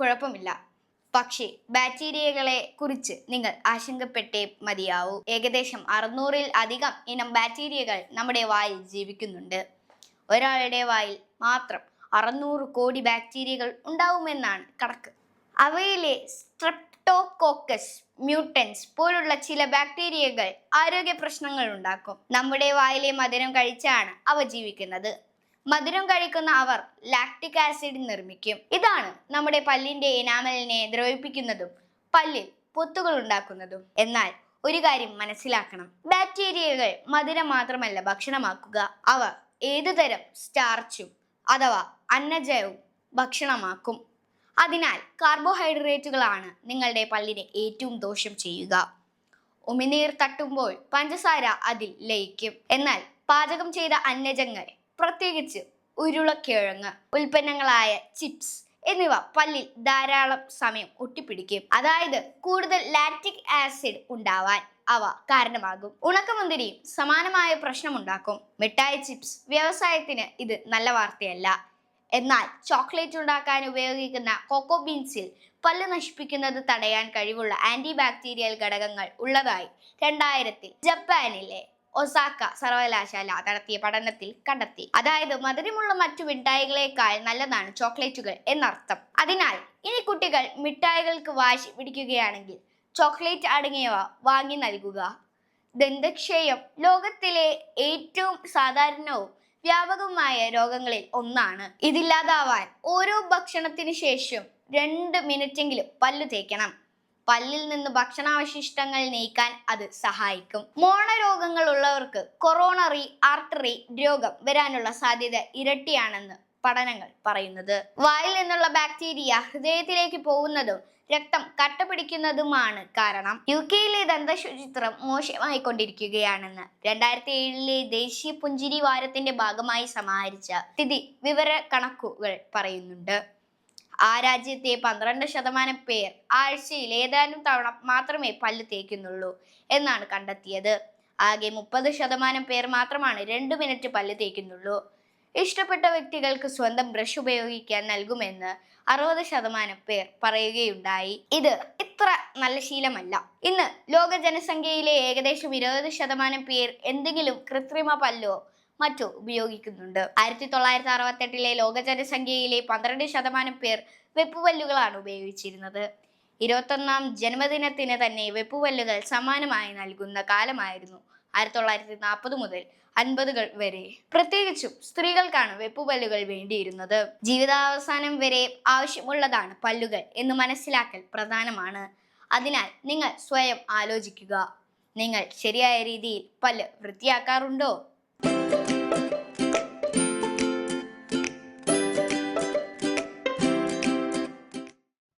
കുഴപ്പമില്ല. പക്ഷേ ബാക്ടീരിയകളെ കുറിച്ച് നിങ്ങൾ ആശങ്കപ്പെട്ടേ മതിയാവൂ. ഏകദേശം അറുന്നൂറിൽ അധികം ഇനം ബാക്ടീരിയകൾ നമ്മുടെ വായിൽ ജീവിക്കുന്നുണ്ട്. ഒരാളുടെ വായിൽ മാത്രം അറുന്നൂറ് കോടി ബാക്ടീരിയകൾ ഉണ്ടാവുമെന്നാണ് കണക്ക്. അവയിലെ സ്ട്രെപ്റ്റോകോക്കസ് മ്യൂട്ടൻസ് പോലുള്ള ചില ബാക്ടീരിയകൾ ആരോഗ്യ പ്രശ്നങ്ങൾ ഉണ്ടാക്കും. നമ്മുടെ വായിലെ മധുരം കഴിച്ചാണ് അവ ജീവിക്കുന്നത്. മധുരം കഴിക്കുന്ന അവർ ലാക്ടിക് ആസിഡ് നിർമ്മിക്കും. ഇതാണ് നമ്മുടെ പല്ലിന്റെ എനാമലിനെ ദ്രവിപ്പിക്കുന്നതും പല്ലിൽ പൊത്തുകൾ ഉണ്ടാക്കുന്നതും. എന്നാൽ ഒരു കാര്യം മനസ്സിലാക്കണം. ബാക്ടീരിയകൾ മധുരം മാത്രമല്ല ഭക്ഷണമാക്കുക. അവ ഏതുതരം സ്റ്റാർച്ചും അഥവാ അന്നജയവും ഭക്ഷണമാക്കും. അതിനാൽ കാർബോഹൈഡ്രേറ്റുകളാണ് നിങ്ങളുടെ പല്ലിനെ ഏറ്റവും ദോഷം ചെയ്യുക. ഉമിനീർ തട്ടുമ്പോൾ പഞ്ചസാര അതിൽ ലയിക്കും. എന്നാൽ പാചകം ചെയ്ത അന്നജങ്ങൾ പ്രത്യേകിച്ച് ഉരുളക്കിഴങ്ങ് ഉൽപ്പന്നങ്ങളായ ചിപ്സ് എന്നിവ പല്ലിൽ ധാരാളം സമയം ഒട്ടിപ്പിടിക്കും. അതായത് കൂടുതൽ ലാക്റ്റിക് ആസിഡ് ഉണ്ടാവാൻ അവ കാരണമാകും. ഉണക്കമുന്തിരിയും സമാനമായ പ്രശ്നമുണ്ടാക്കും. മിഠായി ചിപ്സ് വ്യവസായത്തിന് ഇത് നല്ല വാർത്തയല്ല. എന്നാൽ ചോക്ലേറ്റ് ഉണ്ടാക്കാൻ ഉപയോഗിക്കുന്ന കൊക്കോ ബീൻസിൽ പല്ല് നശിപ്പിക്കുന്നത് തടയാൻ കഴിവുള്ള ആന്റി ബാക്ടീരിയൽ ഘടകങ്ങൾ ഉള്ളതായി രണ്ടായിരത്തിൽ ജപ്പാനിലെ ഒസാക്ക സർവകലാശാല നടത്തിയ പഠനത്തിൽ കണ്ടെത്തി. അതായത് മധുരമുള്ള മറ്റു മിഠായികളെക്കാൾ നല്ലതാണ് ചോക്ലേറ്റുകൾ എന്നർത്ഥം. അതിനാൽ ഇനി കുട്ടികൾ മിഠായികൾക്ക് വാശി പിടിക്കുകയാണെങ്കിൽ ചോക്ലേറ്റ് അടങ്ങിയവ വാങ്ങി നൽകുക. ദന്തക്ഷയം ലോകത്തിലെ ഏറ്റവും സാധാരണവും വ്യാപകവുമായ രോഗങ്ങളിൽ ഒന്നാണ്. ഇതില്ലാതാവാൻ ഓരോ ഭക്ഷണത്തിന് ശേഷം രണ്ട് മിനിറ്റെങ്കിലും പല്ലു തേക്കണം. പല്ലിൽ നിന്ന് ഭക്ഷണാവശിഷ്ടങ്ങൾ നീക്കാൻ അത് സഹായിക്കും. മോണരോഗങ്ങൾ ഉള്ളവർക്ക് കൊറോണറി ആർട്ടറി രോഗം വരാനുള്ള സാധ്യത ഇരട്ടിയാണെന്ന് പഠനങ്ങൾ പറയുന്നത്. വായിൽ നിന്നുള്ള ബാക്ടീരിയ ഹൃദയത്തിലേക്ക് പോകുന്നതും രക്തം കട്ട പിടിക്കുന്നതുമാണ് കാരണം. യു കെയിലെ ദന്തശുചിത്രം മോശമായി കൊണ്ടിരിക്കുകയാണെന്ന് രണ്ടായിരത്തി ഏഴിലെ ദേശീയ പുഞ്ചിരി വാരത്തിന്റെ ഭാഗമായി സമാഹരിച്ച സ്ഥിതി വിവര കണക്കുകൾ പറയുന്നുണ്ട്. ആ രാജ്യത്തെ പന്ത്രണ്ട് ശതമാനം പേർ ആഴ്ചയിൽ ഏതാനും തവണ മാത്രമേ പല്ല് തേക്കുന്നുള്ളൂ എന്നാണ് കണ്ടെത്തിയത്. ആകെ മുപ്പത് ശതമാനം പേർ മാത്രമാണ് രണ്ട് മിനിറ്റ് പല്ല് തേക്കുന്നുള്ളൂ. ഇഷ്ടപ്പെട്ട വ്യക്തികൾക്ക് സ്വന്തം ബ്രഷ് ഉപയോഗിക്കാൻ നൽകുമെന്ന് അറുപത് ശതമാനം പേർ പറയുകയുണ്ടായി. ഇത് ഇത്ര നല്ല ശീലമല്ല. ഇന്ന് ലോക ജനസംഖ്യയിലെ ഏകദേശം ഇരുപത് ശതമാനം പേർ എന്തെങ്കിലും കൃത്രിമ പല്ലോ മറ്റോ ഉപയോഗിക്കുന്നുണ്ട്. ആയിരത്തി തൊള്ളായിരത്തി അറുപത്തെട്ടിലെ ലോക ജനസംഖ്യയിലെ പന്ത്രണ്ട് ശതമാനം പേർ വെപ്പുവല്ലുകളാണ് ഉപയോഗിച്ചിരുന്നത്. ഇരുപത്തൊന്നാം ജന്മദിനത്തിന് തന്നെ വെപ്പുവല്ലുകൾ സമ്മാനമായി നൽകുന്ന കാലമായിരുന്നു ആയിരത്തി തൊള്ളായിരത്തി നാൽപ്പത് മുതൽ അൻപതുകൾ വരെ. പ്രത്യേകിച്ചും സ്ത്രീകൾക്കാണ് വെപ്പുപല്ലുകൾ വേണ്ടിയിരുന്നത്. ജീവിതാവസാനം വരെ ആവശ്യമുള്ളതാണ് പല്ലുകൾ എന്ന് മനസ്സിലാക്കൽ പ്രധാനമാണ്. അതിനാൽ നിങ്ങൾ സ്വയം ആലോചിക്കുക. നിങ്ങൾ ശരിയായ രീതിയിൽ പല്ല് വൃത്തിയാക്കാറുണ്ടോ?